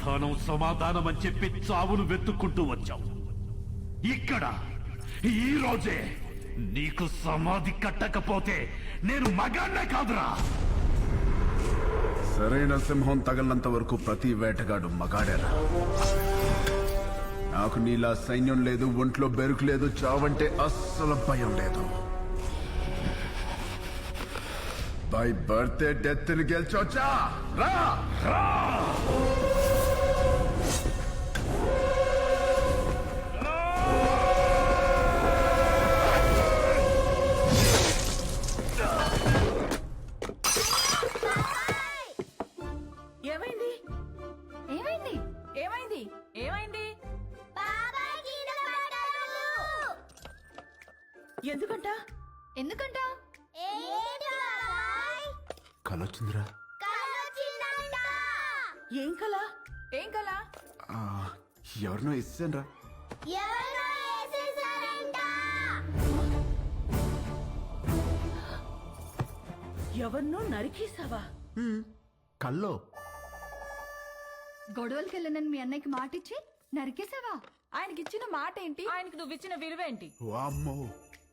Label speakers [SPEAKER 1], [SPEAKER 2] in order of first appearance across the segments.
[SPEAKER 1] సమాధానం సమాధానం అని చెప్పి చావును వెతుక్కుంటూ వచ్చావు. ఇక్కడ ఈ రోజే నీకు సమాధి కట్టకపోతే నేను మగాన్నే కాదురా.
[SPEAKER 2] సరైన సింహం తగలనంత వరకు ప్రతి వేటగాడు మగాడేరా. నాకు నీలా సైన్యం లేదు ఒంట్లో బెరుకు లేదు చావంటే అస్సలు భయం లేదు. బై బర్త్డే డెత్ గెలిచొచ్చా? రా!
[SPEAKER 1] రా!
[SPEAKER 3] ఎందుకంట?
[SPEAKER 4] ఎందుకంట?
[SPEAKER 2] కలొచ్చిందిరా.
[SPEAKER 3] ఏం కల?
[SPEAKER 5] ఏం కలా?
[SPEAKER 2] ఎవరినో ఇస్తానరా
[SPEAKER 3] ఎవరినో నరికేసావా
[SPEAKER 2] కల్లో.
[SPEAKER 4] గొడవలకి వెళ్ళనని మీ అన్నయ్యకి మాటిచ్చి నరికేసావా
[SPEAKER 5] ఆయనకి ఇచ్చిన మాట ఏంటి ఆయనకి నువ్వు ఇచ్చిన విలువేంటి?
[SPEAKER 2] వామ్మో.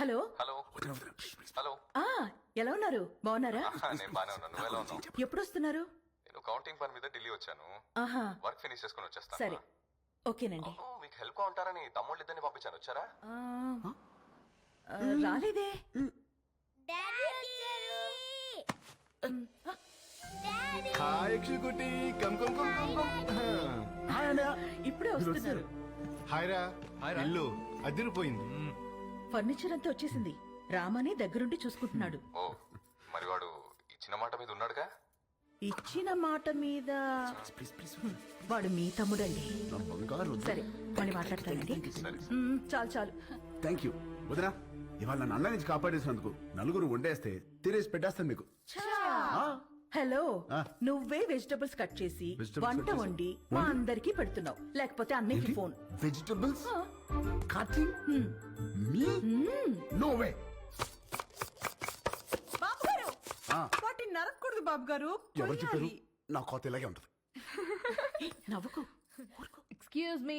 [SPEAKER 3] హలో?
[SPEAKER 6] హలో. హలో.
[SPEAKER 3] ఆ ఎలా ఉన్నారు? బాగున్నారా?
[SPEAKER 6] నేను బానే ఉన్నాను. నువ్వు ఎలా ఉన్నావు?
[SPEAKER 3] ఎప్పుడు వస్తున్నారు
[SPEAKER 6] నేను కౌంటింగ్ పని మీద ఢిల్లీ వచ్చాను.
[SPEAKER 3] ఆహా.
[SPEAKER 6] వర్క్ ఫినిష్ చేసుకుని వచ్చేస్తాను.
[SPEAKER 3] సరే. ఓకేనండి.
[SPEAKER 6] అవును, మీకు హెల్ప్గా ఉంటారని తమ్ముళ్ళు ఇద్దరిని పంపించాను. వచ్చారా?
[SPEAKER 3] ఆ, ఆ, రాలేదే.
[SPEAKER 7] Hi యక్షికుటి come come come come come hi అన్నయ్య
[SPEAKER 3] ఇప్పుడే వస్తున్నారు.
[SPEAKER 7] హాయ్ రా ఇల్లు అదిరిపోయింది
[SPEAKER 3] ఫర్నిచర్ అంతా వచ్చేసింది. రామని దగ్గరుండి చూసుకుంటున్నాడు.
[SPEAKER 6] ఓ మరి వాడు ఇచ్చిన మాట మీద ఉన్నాడుగా?
[SPEAKER 3] ఇచ్చిన మాట మీద వాడు మీ తమ్ముడండి.
[SPEAKER 2] నా బంగారు
[SPEAKER 3] సరే మళ్ళీ మాట్లాడతానండి. చాలు చాలు.
[SPEAKER 2] థ్యాంక్ యూ వదినా ఇవాళ నన్ను అన్న నుంచి కాపాడేసినందుకు నలుగురు వండేస్తే తినేసి పెట్టేస్తాను మీకు.
[SPEAKER 3] హలో
[SPEAKER 2] ఆ.
[SPEAKER 3] నువ్వే వెజిటబుల్స్ కట్ చేసి
[SPEAKER 2] Vegetables
[SPEAKER 3] వంట
[SPEAKER 2] cut చేసి?
[SPEAKER 3] వండి మా అందరికి పెడుతున్నావు. లేకపోతే అన్నయ్యకి phone.
[SPEAKER 2] Vegetables cutting me no way
[SPEAKER 5] Babu గారు వాటిని నరకూడదు బాబు గారు
[SPEAKER 2] ఎవరు చెప్పారు? నా కోత ఇలాగే ఉంటుంది.
[SPEAKER 3] నవ్వుకు
[SPEAKER 5] excuse me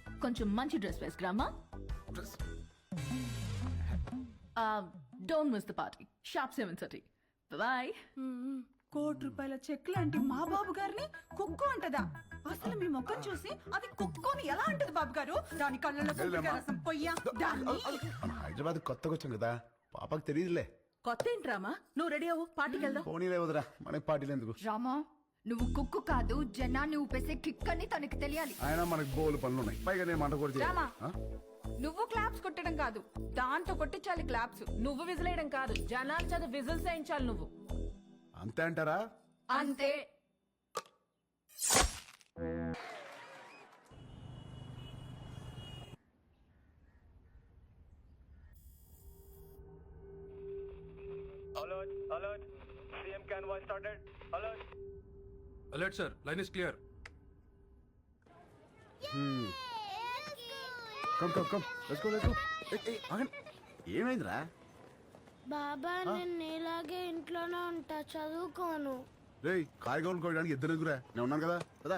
[SPEAKER 5] కొంచెం మంచి dress వేసుకురామా don't miss the party shop seven thirty bye
[SPEAKER 3] కోటి రూపాయల చెక్ లాంటి మా బాబు గారిని కుక్కు అంటదా? అసలు మీ ముఖం చూసి అది కుక్కుని ఎలా అంటది బాబు గారు? దాని కళ్ళలో కుక్కగా రసం పొయ్యా. దాన్ని
[SPEAKER 2] మన హైదరాబాద్ కొత్తగా వచ్చాం కదా. పాపకు తెలియదులే.
[SPEAKER 3] కొత్త ఏంట్రామా నువ్వు రెడీ అవ్వు పార్టీకి వెళ్దాం.
[SPEAKER 2] పోనీలే వదరా మనకి పార్టీలు ఎందుకు?
[SPEAKER 4] రామా నువ్వు కుక్కు కాదు జనాన్ని ఊపేసే కిక్ అని తనకి తెలియాలి.
[SPEAKER 2] ఆయన మనకి బోలు పనులు ఉన్నాయి పైగా నేను మంట కూడా
[SPEAKER 8] రామా. నువ్వు క్లాప్స్ కొట్టడం కాదు దాంతో కొట్టించాలి క్లాప్స్. నువ్వు విజిలేయడం కాదు జనాల చేత విజిల్స్ వేయించాలి నువ్వు.
[SPEAKER 2] అంతే అంటారా?
[SPEAKER 8] అంతే.
[SPEAKER 9] Alert sir line is clear
[SPEAKER 2] come come come let's go let's go ఏమైందిరా?
[SPEAKER 10] బాబా నేను నీలాగే ఇంట్లోనే ఉంటా. చదువుకోను.
[SPEAKER 2] రేయ్ కాయగూరలు కోయడానికి ఇద్దరు ఎదుగురా నేను ఉన్నాను కదా. కదా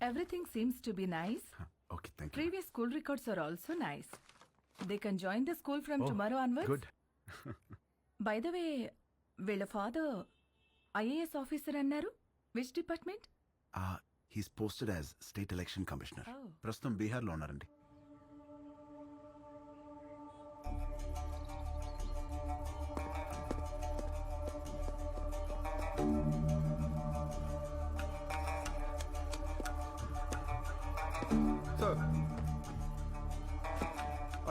[SPEAKER 11] Everything seems to be nice.
[SPEAKER 2] Okay thank you
[SPEAKER 11] Previous school records are also nice. They can join the school from tomorrow onwards.
[SPEAKER 2] Good
[SPEAKER 11] By the way, వీళ్ళ ఫాదర్ ఐఏఎస్ ఆఫీసర్ అన్నారు which department
[SPEAKER 2] he's posted as state election commissioner
[SPEAKER 11] Oh.
[SPEAKER 2] ప్రస్తుతం బీహార్లో ఉన్నారండి